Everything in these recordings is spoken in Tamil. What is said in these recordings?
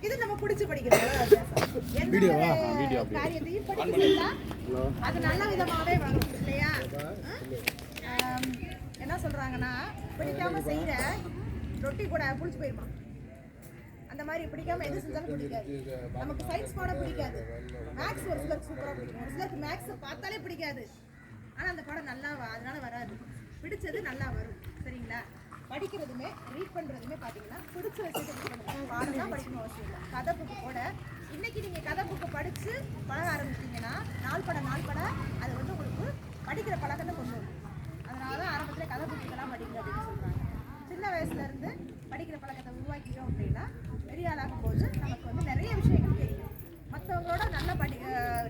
இது நம்ம பிடிச்சு படிக்கிறோம். எந்த காரியத்தையும் செஞ்சா அது நல்ல விதமாவே வரும் இல்லையா? என்ன சொல்றாங்கன்னா பிடிக்காம செய்யற ரொட்டி கூட புளிச்சு போயிருமா? அந்த மாதிரி பிடிக்காம எது செஞ்சாலும் பிடிக்காது. நமக்கு சயின்ஸ் பாடம் பிடிக்காது. மேக்ஸ் ஒரு சிலருக்கு சூப்பரா பிடிக்கும். ஒரு சிலருக்கு மேக்ஸ் பார்த்தாலே பிடிக்காது. ஆனா அந்த பாடம் நல்லா வ- அதனால வராது. பிடிச்சது நல்லா வரும். சரிங்களா? படிக்கிறதுமே ரீட் பண்றதுமே பாத்தீங்கன்னா பிடிச்ச பண்ணணும் பாடம் தான் படிக்கணும் அவசியம் இல்லை. கதை புக்கு கூட இன்னைக்கு நீங்க கதை புக்கு படிச்சு பழக ஆரம்பிச்சீங்கன்னா நாள் பட நாள் பட அது வந்து உங்களுக்கு படிக்கிற பழக்கத்தை கொண்டு வரும். அதனால தான் ஆரம்பத்துல கதை புக்குலாம் படிங்க அப்படின்னு சொல்றாங்க. சின்ன வயசுல இருந்து படிக்கிற பழக்கத்தை உருவாக்கிட்டோம் அப்படின்னா பெரிய ஆளாகும் போது நமக்கு வந்து நிறைய விஷயங்கள் தெரியும். மற்றவங்களோட நல்லா படி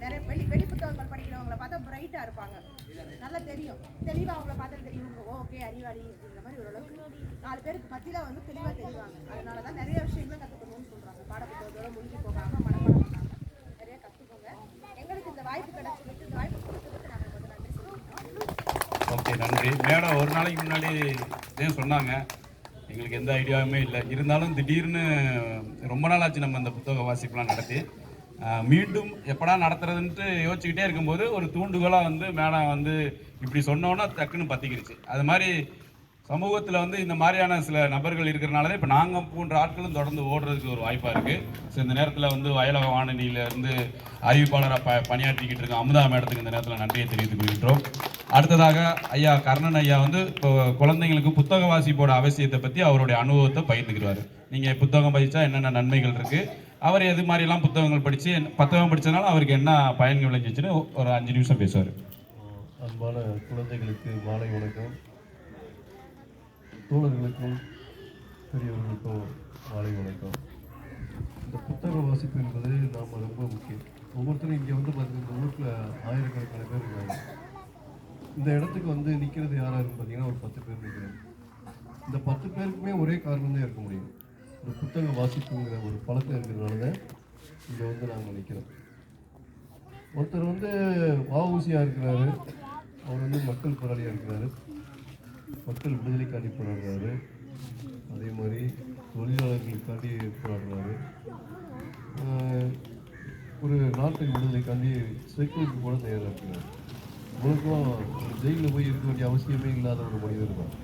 நிறைய வெளி வெளி புத்தகங்கள் படிக்கிறவங்கள பார்த்தா இருப்பாங்க. நல்லா தெரியும். தெளிவாக அவங்கள பார்த்தா தெரியும். ஓகே அறிவாளி அப்படிங்கிற மாதிரி ஓரளவுக்கு நாலு பேருக்கு மத்தியில் வந்து தெளிவாக தெரிவாங்க. அதனால தான் நிறைய விஷயங்களும் கற்றுக்கணும்னு சொல்கிறாங்க பாடப்புத்தகத்தோட முடிஞ்சு போகாமல் மனப்பாடம் பண்ணாங்க நிறைய கற்றுக்கோங்க எங்களுக்கு இந்த வாய்ப்பு கிடைச்சதுக்கு இந்த வாய்ப்பு கொடுத்ததுக்கு நாங்கள் வந்து நன்றி சொல்லுவோம் ஓகே நன்றி. மேடம் ஒரு நாளைக்கு முன்னாடி இதே சொன்னாங்க. எங்களுக்கு எந்த ஐடியாவுமே இல்லை. இருந்தாலும் திடீர்னு ரொம்ப நாள் ஆச்சு நம்ம இந்த புத்தக வாசிப்புலாம் நடத்தி. மீண்டும் எப்படா நடத்துறதுன்ட்டு யோசிச்சுக்கிட்டே இருக்கும்போது ஒரு தூண்டுகோலாக வந்து மேடம் வந்து இப்படி சொன்னோன்னா டக்குன்னு பத்திக்கிடுச்சு அது மாதிரி சமூகத்தில் வந்து இந்த மாதிரியான சில நபர்கள் இருக்கிறனால இப்போ நாங்கள் போன்ற ஆட்களும் தொடர்ந்து ஓடுறதுக்கு ஒரு வாய்ப்பாக இருக்குது ஸோ இந்த நேரத்தில் வந்து வயலக வானொலியிலேருந்து அறிவிப்பாளராக ப பணியாற்றிக்கிட்டு இருக்க அமுதா மேடத்துக்கு இந்த நேரத்தில் நன்றியை தெரிவித்துக் கொள்கின்றோம். அடுத்ததாக ஐயா கர்ணன் ஐயா வந்து இப்போ குழந்தைங்களுக்கு புத்தக வாசிப்போட அவசியத்தை பற்றி அவருடைய அனுபவத்தை பகிர்ந்துக்கிறார் நீங்கள் புத்தகம் படித்தா என்னென்ன நன்மைகள் இருக்குது அவர் எது மாதிரிலாம் புத்தகங்கள் படித்து புத்தகம் படித்ததுனால அவருக்கு என்ன பயன் விளைஞ்சிச்சுன்னு ஒரு அஞ்சு நிமிஷம் பேசுவார். அன்பான குழந்தைகளுக்கு மாலை வணக்கம். தோழர்களுக்கும் பெரியவர்களுக்கும் மாலை வணக்கம். இந்த புத்தக வாசிப்பு என்பது நாம் ரொம்ப முக்கியம். ஒவ்வொருத்தரும் இங்கே வந்து பார்த்தீங்கன்னா இந்த ஊரில் ஆயிரக்கணக்கான பேர் இருக்காங்க. இந்த இடத்துக்கு வந்து நிற்கிறது யாராருன்னு பார்த்தீங்கன்னா ஒரு பத்து பேர் நிற்கிறாங்க இந்த பத்து பேருக்குமே ஒரே காரணம் தான் இருக்க முடியும். இந்த புத்தக வாசிப்புங்கிற ஒரு பழக்கம் இருக்கிறதுனால தான் இங்கே வந்து நாங்கள் நிற்கிறோம் ஒருத்தர் வந்து வஉசியாக இருக்கிறாரு. அவர் வந்து மக்கள் போராளியாக இருக்கிறாரு. மக்கள் விடுதலைக்காண்டி போராடுறாரு. அதே மாதிரி தொழிலாளர்களுக்காண்டி போராடுறாரு. ஒரு நாட்டு விடுதலைக்காண்டி சைக்கிளுக்கு கூட தயாராக இருக்கிறார். முழுக்கும் ஜெயிலில் போய் இருக்க வேண்டிய அவசியமே இல்லாத ஒரு மனிதர் தான்.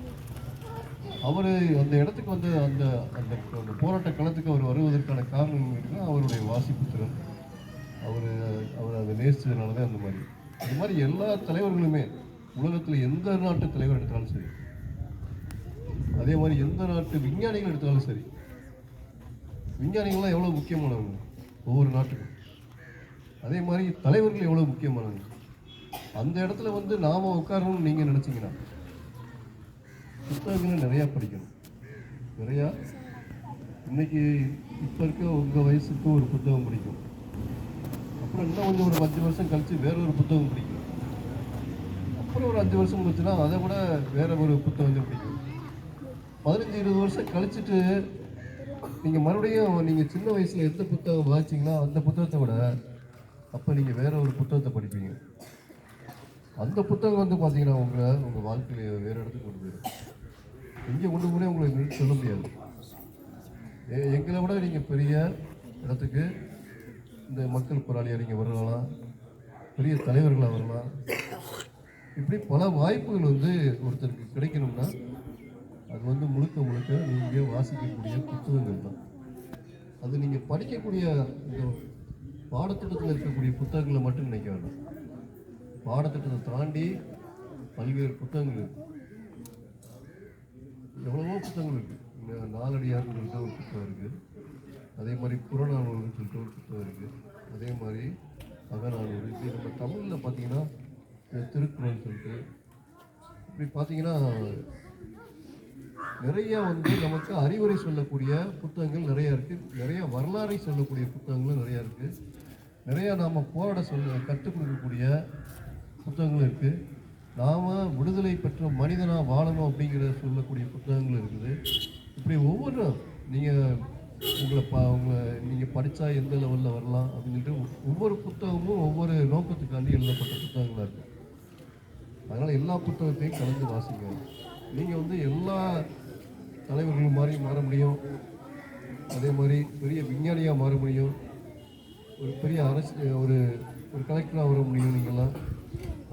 அவர் அந்த இடத்துக்கு வந்து அந்த அந்த அந்த போராட்ட களத்துக்கு அவர் வருவதற்கான காரணம் இருக்குன்னா அவருடைய வாசிப்பு திறன் அவர் அவர் அதை நேசித்ததுனால தான் அந்த மாதிரி. அது மாதிரி எல்லா தலைவர்களுமே உலகத்தில் எந்த நாட்டு தலைவர் எடுத்தாலும் சரி அதே மாதிரி எந்த நாட்டு விஞ்ஞானிகள் எடுத்தாலும் சரி விஞ்ஞானிகள்லாம் எவ்வளோ முக்கியமானவங்க? ஒவ்வொரு நாட்டுக்கும். அதே மாதிரி தலைவர்கள் எவ்வளோ முக்கியமானவங்க? அந்த இடத்துல வந்து நாம உட்காரணும்னு நீங்கள் நினச்சிங்கன்னா புத்தகங்களை நிறையா படிக்கணும். நிறையா. இன்னைக்கு இப்போ இருக்க உங்கள் வயசுக்கு ஒரு புத்தகம் பிடிக்கும். அப்புறம் இன்னும் கொஞ்சம் ஒரு பத்து வருஷம் கழித்து வேற ஒரு புத்தகம் பிடிக்கும். அப்புறம் ஒரு அஞ்சு வருஷம் கழிச்சுன்னா அதை விட வேற ஒரு புத்தகம் பிடிக்கும். பதினஞ்சு இருபது வருஷம் கழிச்சுட்டு நீங்கள் மறுபடியும் நீங்கள் சின்ன வயசில் எந்த புத்தகம் வாசிச்சிங்கன்னா அந்த புத்தகத்தை விட அப்போ நீங்கள் வேற ஒரு புத்தகத்தை படிப்பீங்க. அந்த புத்தகம் வந்து பார்த்தீங்கன்னா உங்களை உங்கள் வாழ்க்கையில வேறு இடத்துக்கு கொண்டு போயிடும். இங்கே கொண்டு போனே உங்களுக்கு சொல்ல முடியாது. எ- எங்களை விட நீங்கள் பெரிய இடத்துக்கு இந்த மக்கள் போராளியாக நீங்கள் வரலாம். பெரிய தலைவர்களாக வரலாம். இப்படி பல வாய்ப்புகள் வந்து ஒருத்தருக்கு கிடைக்கணும்னா அது வந்து முழுக்க முழுக்க நீங்கள் வாசிக்கக்கூடிய புத்தகங்கள் தான். அது நீங்கள் படிக்கக்கூடிய இந்த பாடத்திட்டத்தில் இருக்கக்கூடிய புத்தகங்களை மட்டும் நினைக்க வேண்டாம். பாடத்திட்டத்தை தாண்டி பல்வேறு புத்தகங்கள் இருக்குது எவ்வளவோ புத்தகங்கள் இருக்குது இந்த நாலடியார்னு சொல்லிட்டு ஒரு புத்தகம் இருக்குது அதே மாதிரி புறநானூறுன்னு சொல்லிட்டு ஒரு புத்தகம் இருக்குது அதே மாதிரி அகநானூறு. இப்படி நம்ம தமிழில் பார்த்தீங்கன்னா திருக்குறள் சொல்லிட்டு இப்படி பார்த்தீங்கன்னா நிறைய வந்து நமக்கு அறிவுரை சொல்லக்கூடிய புத்தகங்கள் நிறைய இருக்குது நிறைய வரலாறை சொல்லக்கூடிய புத்தகங்களும் நிறைய இருக்குது நிறைய நாம் போராட சொல்ல கற்றுக் கொடுக்கக்கூடிய புத்தகங்களும் இருக்குது நாம் விடுதலை பெற்ற மனிதனாக வாழணும் அப்படிங்கிறத சொல்லக்கூடிய புத்தகங்கள் இருக்குது. இப்படி ஒவ்வொரு நீங்கள் உங்களை ப உங்களை நீங்கள் படித்தா எந்த லெவலில் வரலாம் அப்படின்ட்டு ஒவ்வொரு புத்தகமும் ஒவ்வொரு நோக்கத்துக்காண்டி எழுதப்பட்ட புத்தகங்களாக இருக்குது அதனால் எல்லா புத்தகத்தையும் கலந்து வாசிங்க. நீங்கள் வந்து எல்லா தலைவர்களும் மாதிரி மாற முடியும். அதே மாதிரி பெரிய விஞ்ஞானியாக மாற முடியும். ஒரு பெரிய அரசு ஒரு ஒரு கலெக்டராக வர முடியும் நீங்கள்லாம்.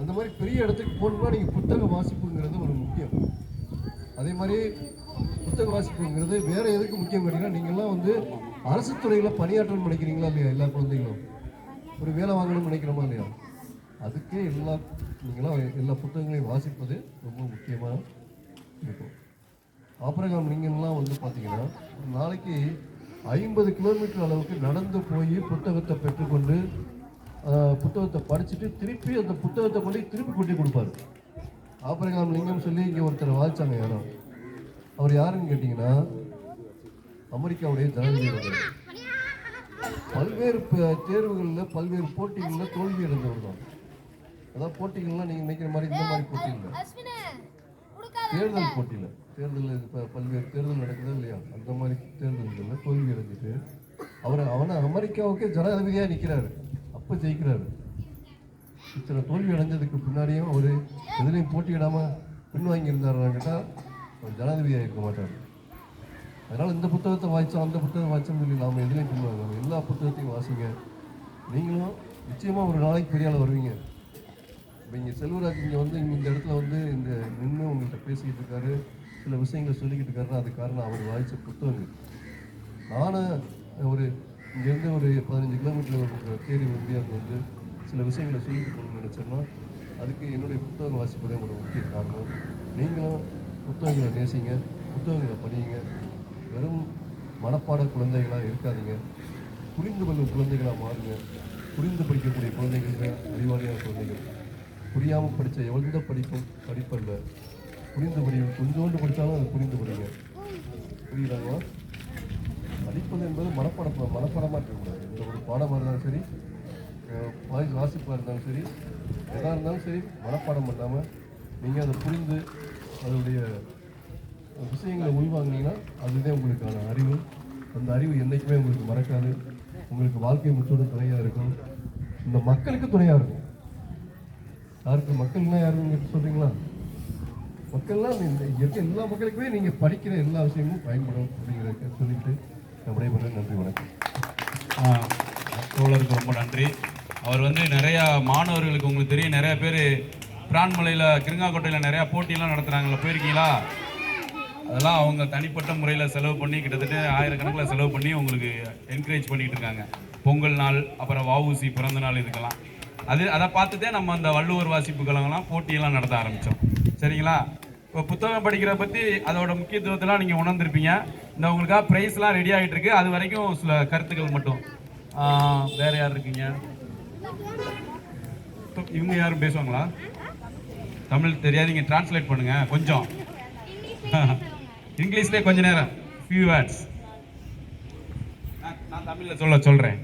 அந்த மாதிரி பெரிய இடத்துக்கு போகணும்னா நீங்கள் புத்தக வாசிப்புங்கிறது ஒரு முக்கியம். அதே மாதிரி புத்தக வாசிப்புங்கிறது வேறு எதுக்கு முக்கியம் கேட்டிங்கன்னா நீங்கள்லாம் வந்து அரசு துறையில் பணியாற்றணும்னு நினைக்கிறீங்களா இல்லையா எல்லா குழந்தைங்களும் ஒரு வேலை வாங்கணும்னு நினைக்கிறோமா இல்லையா? அதுக்கே எல்லா நீங்களாம் எல்லா புத்தகங்களையும் வாசிப்பது ரொம்ப முக்கியமாக இருக்கும். ஆப்ரகாம் நீங்கள்லாம் வந்து பார்த்தீங்கன்னா ஒரு நாளைக்கு ஐம்பது கிலோமீட்டர் அளவுக்கு நடந்து போய் புத்தகத்தை பெற்றுக்கொண்டு புத்தகத்தை படிச்சுட்டு திருப்பி அந்த புத்தகத்தை கொண்டு திருப்பி கொட்டி கொடுப்பாரு. ஆபரகாம் லிங்கம் சொல்லி இங்கே ஒருத்தர் வாழ்ச்சாங்க யாரும் அவர் யாருன்னு கேட்டிங்கன்னா அமெரிக்காவுடைய ஜனாதிபதி பல்வேறு தேர்வுகளில் பல்வேறு போட்டிகளில் தோல்வி அடைந்தவர் தான். அதான் போட்டிகள்லாம் நீங்கள் நினைக்கிற மாதிரி இந்த மாதிரி போட்டி இல்லை தேர்தல் போட்டியில். தேர்தலில் இப்போ பல்வேறு தேர்தல் நடக்குதா இல்லையா? அந்த மாதிரி தேர்தல்களில் தோல்வி அடைஞ்சிட்டு அவர் அவனை அமெரிக்காவுக்கே ஜனாதிபதியாக நிற்கிறாரு அப்போ ஜெயிக்கிறாரு? இத்தனை தோல்வி அடைஞ்சதுக்கு பின்னாடியும் அவர் எதுலேயும் போட்டியிடாமல் பின்வாங்கி இருந்தாரான்னு கேட்டால் அவர் ஜனாதிபதியாக இருக்க மாட்டார். அதனால் இந்த புத்தகத்தை வாய்ச்சோம் அந்த புத்தகம் வாய்ச்சோம்னு சொல்லி நாம் எதுலேயும் பின்வாங்க எல்லா புத்தகத்தையும் வாசிங்க. நீங்களும் நிச்சயமாக ஒரு நாளைக்கு பெரிய ஆள் வருவீங்க. இப்போ இங்கே செல்வராஜ் இங்கே வந்து இங்கே இந்த இடத்துல வந்து இந்த நின்று உங்கள்கிட்ட பேசிக்கிட்டு இருக்காரு. சில விஷயங்களை சொல்லிக்கிட்டு இருக்காருன்னா அது காரணம் அவர் வாய்ச்ச புத்தகங்கள். நானும் ஒரு இங்கேருந்து ஒரு பதினஞ்சு கிலோமீட்டர் தேடி இந்தியாவுக்கு வந்து சில விஷயங்களை சொல்லிட்டு போகணும்னு நினச்சேன்னா அதுக்கு என்னுடைய புத்தகம் வாசிப்பதே ஒரு முக்கிய காரணம். நீங்களும் புத்தகங்களை நேசிங்க புத்தகங்களை படியுங்க. வெறும் மனப்பாட குழந்தைகளாக இருக்காதீங்க. புரிந்து கொள்ளும் குழந்தைகளாக மாறுங்க. புரிந்து படிக்கக்கூடிய குழந்தைகள் அறிவாளியான குழந்தைகள். புரியாமல் படித்த எந்த படிப்பும் படிப்பல்ல. புரிந்து படியும் கொஞ்சோண்டு படித்தாலும் அதை புரிந்து படிங்க. புரியுதாங்களா படிப்பது என்பது மனப்பாடம் மனப்பாடமாக இருக்கக்கூடாது. எந்த ஒரு பாடமாக இருந்தாலும் சரி அஹ் வாய் வாசிப்பாக இருந்தாலும் சரி எதாக இருந்தாலும் சரி மனப்பாடம் பண்ணாமல் நீங்கள் அதை புரிந்து அதனுடைய விஷயங்களை உள்வாங்கினீங்கன்னா அதுதான் உங்களுக்கான அறிவு. அந்த அறிவு என்றைக்குமே உங்களுக்கு மறக்காது. உங்களுக்கு வாழ்க்கை முற்றோடு துணையாக இருக்கும். இந்த மக்களுக்கு துணையாக இருக்கும். யாருக்கு மக்கள்னா யாருன்னு சொல்கிறீங்களா மக்கள்லாம் இந்த இருக்க எல்லா மக்களுக்குமே நீங்கள் படிக்கிற எல்லா விஷயமும் பயன்படும் அப்படிங்கிறத சொல்லிட்டு நான் நன்றி வணக்கம். தோழருக்கு ரொம்ப நன்றி. அவர் வந்து நிறையா மாணவர்களுக்கு உங்களுக்கு தெரியும் நிறைய பேர் பிரான்மலையில் கிருங்காக்கோட்டையில் நிறையா போட்டியெல்லாம் நடத்துகிறாங்களா போயிருக்கீங்களா? அதெல்லாம் அவங்க தனிப்பட்ட முறையில் செலவு பண்ணி கிட்டத்தட்ட ஆயிரக்கணக்கில் செலவு பண்ணி உங்களுக்கு என்கரேஜ் பண்ணிகிட்டு இருக்காங்க. பொங்கல் நாள் அப்புறம் வஉசி பிறந்த நாள் இதுக்கெல்லாம். அது அதை பார்த்துட்டே நம்ம அந்த வள்ளுவர் வாசிப்புகளெல்லாம் போட்டியெல்லாம் நடத்த ஆரம்பித்தோம் சரிங்களா? இப்போ புத்தகம் படிக்கிற பற்றி அதோட முக்கியத்துவத்தெல்லாம் நீங்கள் உணர்ந்திருப்பீங்க. இந்த உங்களுக்காக ப்ரைஸ்லாம் ரெடி ஆகிட்டு இருக்கு. அது வரைக்கும் சில கருத்துக்கள் மட்டும். வேற யார் இருக்கீங்க? இவங்க யாரும் பேசுவாங்களா? தமிழ் தெரியாது. நீங்கள் டிரான்ஸ்லேட் பண்ணுங்க. கொஞ்சம். இங்கிலீஷ்லேயே கொஞ்ச நேரம். ஃபியூ வேர்ட்ஸ் நான் தமிழில் சொல்ல சொல்கிறேன்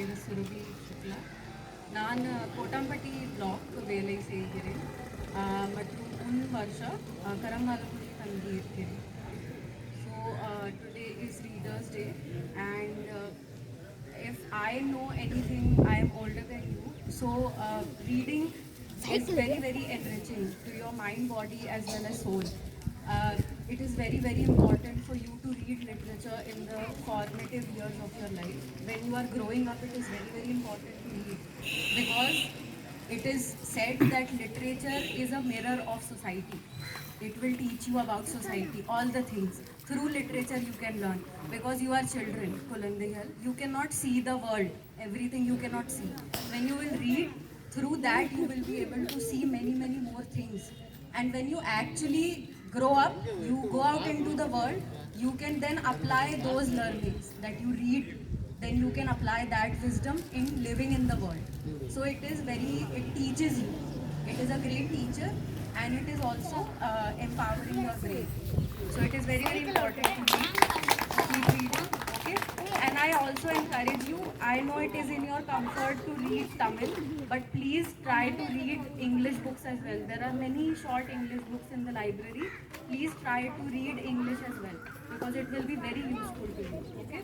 பேரு சுரபி சுக்லா நான் கோட்டாம்பட்டி பிளாக் வேலை செய்கிறேன் ஆஹ் மற்றும் முன் வருஷம் கரங்காலக்குடி தங்கி இருக்கிறேன் so today is readers day and if I know anything, I am older than you. So uh, reading is very, very enriching to your mind, body, as well as soul. Uh, it is very, very important for you to read literature in the formative years of your life. When you are growing up, it is very, very important to read because it is said that literature is a mirror of society. It will teach you about society, all the things. Through literature, you can learn because you are children, Kulandihal. You cannot see the world, everything you cannot see. When you will read, through that, you will be able to see many, many more things. And when you actually grow up, you go out into the world, you can then apply those learnings that you read then you can apply that wisdom in living in the world. So it is very, it teaches you. It is a great teacher and it is also uh, empowering your brain. So it is very, very important to read, keep reading, okay? And I also encourage you, I know it is in your comfort to read Tamil, but please try to read English books as well. There are many short English books in the library. Please try to read English as well because it will be very useful to you, okay?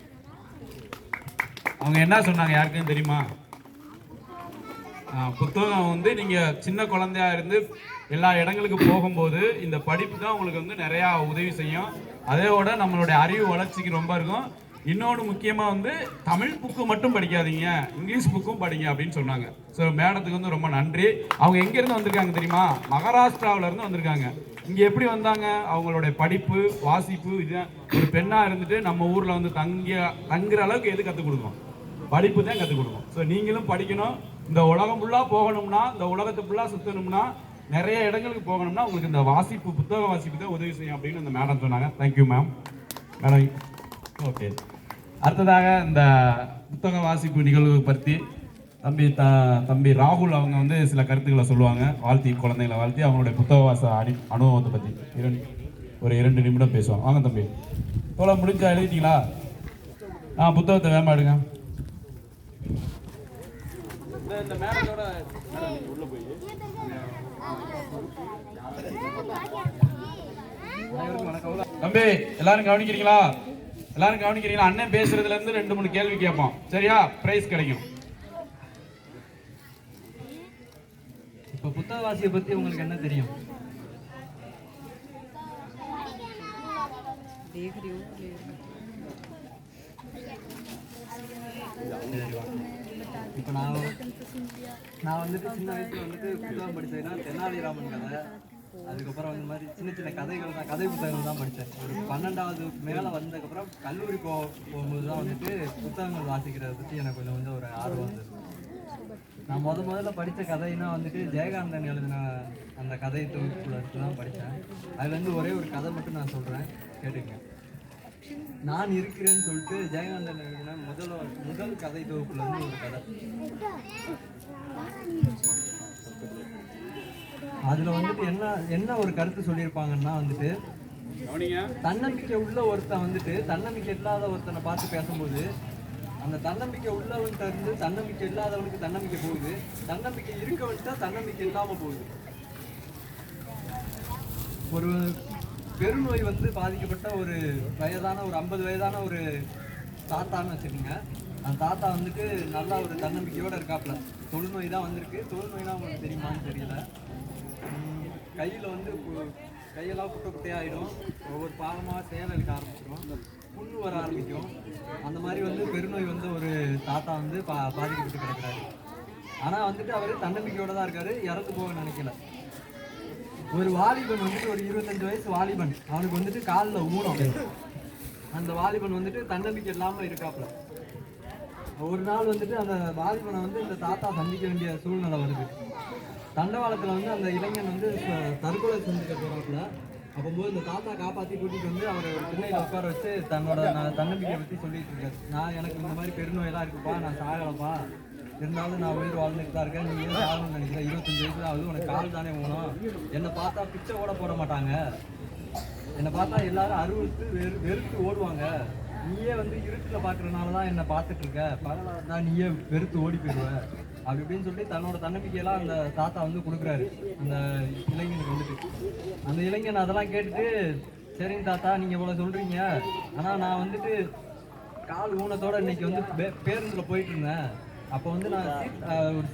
அவங்க என்ன சொன்னாங்க யாருக்கும் தெரியுமா புத்தகம் வந்து நீங்க சின்ன குழந்தையா இருந்து எல்லா இடங்களுக்கு போகும்போது இந்த படிப்பு தான் உங்களுக்கு வந்து நிறைய உதவி செய்யும் அதோட நம்மளுடைய அறிவு வளர்ச்சிக்கு ரொம்ப இருக்கும் இன்னொன்று முக்கியமாக வந்து தமிழ் புக்கு மட்டும் படிக்காதீங்க இங்கிலீஷ் புக்கும் படிங்க அப்படின்னு சொன்னாங்க. ஸோ மேடத்துக்கு வந்து ரொம்ப நன்றி. அவங்க எங்கேருந்து வந்திருக்காங்க தெரியுமா? மகாராஷ்டிராவிலேருந்து வந்திருக்காங்க. இங்கே எப்படி வந்தாங்க? அவங்களுடைய படிப்பு வாசிப்பு இது ஒரு பெண்ணாக இருந்துட்டு நம்ம ஊரில் வந்து தங்கிய தங்குற அளவுக்கு எது கற்றுக் கொடுக்கும்? படிப்பு தான் கற்றுக் கொடுக்கும். ஸோ நீங்களும் படிக்கணும். இந்த உலகம் ஃபுல்லாக போகணும்னா இந்த உலகத்தை ஃபுல்லாக சுற்றணும்னா நிறைய இடங்களுக்கு போகணும்னா உங்களுக்கு இந்த வாசிப்பு புத்தக வாசிப்பு தான் உதவி செய்யும் அப்படின்னு அந்த மேடம் சொன்னாங்க. தேங்க்யூ மேம் மேடம் ஓகே அடுத்ததாக இந்த புத்தக வாசிப்பு நிகழ்வு பற்றி தம்பி த தம்பி ராகுல் அவங்க வந்து சில கருத்துக்களை சொல்லுவாங்க. வாழ்த்தி குழந்தைகளை வாழ்த்தி அவங்களுடைய புத்தக வாச அடி அனுபவத்தை பற்றி இரண்டு ஒரு இரண்டு நிமிடம் பேசுவோம். வாங்க தம்பி. போல முடிஞ்சா எழுதிட்டீங்களா? ஆ புத்தகத்தை வேகமா எடுங்க. தம்பி எல்லாரும் கவனிக்கிறீங்களா? எல்லாரும் கவனிக்கிறீங்களா? அண்ணன் பேசுறதுல இருந்து ரெண்டு மூணு கேள்வி கேட்போம். சரியா? பிரைஸ் கிடைக்கும். இப்போ புத்தகவாசியை பற்றி உங்களுக்கு என்ன தெரியும்? இப்போ நான் நான் வந்துட்டு சின்ன வயசுல வந்துட்டு புத்தகம் படிச்சதுன்னா தென்னாலிராமன் கதை. அதுக்கப்புறம் இந்த மாதிரி சின்ன சின்ன கதைகள் தான் கதை புத்தகங்கள் தான் படித்தேன். ஒரு பன்னெண்டாவது மேலே வந்ததுக்கப்புறம் கல்லூரி போ போகும்போது தான் வந்துட்டு புத்தகங்கள் வாசிக்கிறத பற்றி எனக்கு கொஞ்சம் வந்து ஒரு ஆர்வம் வந்தது. நான் முத முதல்ல படித்த கதைனா வந்துட்டு ஜெயகாந்தன் எழுதின அந்த கதை தொகுப்புல தான் படித்தேன். அதுலேருந்து ஒரே ஒரு கதை மட்டும் நான் சொல்கிறேன் கேட்டுங்க நான் இருக்கிறேன்னு சொல்லிட்டு ஜெயகாந்தன் எழுதின முதல் முதல் கதை தொகுப்புல இருந்து ஒரு கதை. அதில் வந்துட்டு என்ன என்ன ஒரு கருத்து சொல்லியிருப்பாங்கன்னா வந்துட்டு தன்னம்பிக்கை உள்ள ஒருத்தன் வந்துட்டு தன்னம்பிக்கை இல்லாத ஒருத்தனை பார்த்து பேசும்போது அந்த தன்னம்பிக்கை உள்ளவன்கிட்ட இருந்து தன்னம்பிக்கை இல்லாதவனுக்கு தன்னம்பிக்கை போகுது. தன்னம்பிக்கை இருக்கவன்கிட்ட தன்னம்பிக்கை இல்லாம போகுது. ஒரு பெருநோய் வந்து பாதிக்கப்பட்ட ஒரு வயதான ஒரு ஐம்பது வயதான ஒரு தாத்தான்னு வச்சுக்கோங்க. அந்த தாத்தா வந்துட்டு நல்லா ஒரு தன்னம்பிக்கையோட இருக்காப்புல தொழுநோய் தான் வந்திருக்கு. தொழுநோய்னா உங்களுக்கு தெரியுமான்னு தெரியல. கையில் வந்து கையெல்லாம் குட்டை குட்டையாயிடும் ஒவ்வொரு பாகமாக சேலை ஆரம்பிச்சிடும் புண்ணு வர ஆரம்பிக்கும். அந்த மாதிரி வந்து பெருநோய் வந்து ஒரு தாத்தா வந்து பா பாதிக்கப்பட்டு கிடக்கிறாரு. ஆனால் வந்துட்டு அவர் தன்னம்பிக்கையோடு தான் இருக்காரு. இறந்து போக நினைக்கல. ஒரு வாலிபன் வந்துட்டு ஒரு இருபத்தஞ்சு வயசு வாலிபன். அவனுக்கு வந்துட்டு காலில் ஊனம். அந்த வாலிபன் வந்துட்டு தன்னம்பிக்கை இல்லாமல் இருக்காப்புல. ஒரு நாள் வந்துட்டு அந்த வாலிபனை வந்து இந்த தாத்தா சந்திக்க வேண்டிய சூழ்நிலை வருது. தண்டவாளத்தில் வந்து அந்த இளைஞன் வந்து தற்கொலை செஞ்சுக்க போகிறாப்புல அப்போது இந்த தாத்தா காப்பாற்றி கூட்டிகிட்டு வந்து அவரை ஒரு திண்ணையில உட்கார வச்சு தன்னோட நான் தன்னம்பிக்கையை பற்றி சொல்லிட்டு இருக்காரு. நான் எனக்கு இந்த மாதிரி பெருநோயெல்லாம் இருக்குப்பா நான் சாகலப்பா. இருந்தாலும் நான் உயிர் வாழ்ந்துட்டு தான் இருக்கேன். நீ ஏன் சாகணும்னு நினைக்கிறேன் இருபத்தஞ்சு வயசுல ஆகுது உனக்கு கால் தானே போகணும் என்னை பார்த்தா பிச்சை ஓட போட மாட்டாங்க. என்னை பார்த்தா எல்லாரும் அருவத்து வெறு வெறுத்து ஓடுவாங்க. நீயே வந்து இருட்டில் பார்க்குறனால தான் என்னை பார்த்துட்டு இருக்க. பரவாயில்ல நான் நீயே வெறுத்து ஓடி போயிடுவேன் அப்படி இப்படின்னு சொல்லி தன்னோட தன்னம்பிக்கையெல்லாம் அந்த தாத்தா வந்து கொடுக்குறாரு. அந்த இளைஞனுக்கு வந்துட்டு. அந்த இளைஞன் அதெல்லாம் கேட்டுட்டு சரிங்க தாத்தா நீங்கள் இவ்வளோ சொல்கிறீங்க ஆனால் நான் வந்துட்டு கால் ஊனத்தோட இன்னைக்கு வந்து பே- பேருந்துல போயிட்டு இருந்தேன். அப்போ வந்து நான் ஒரு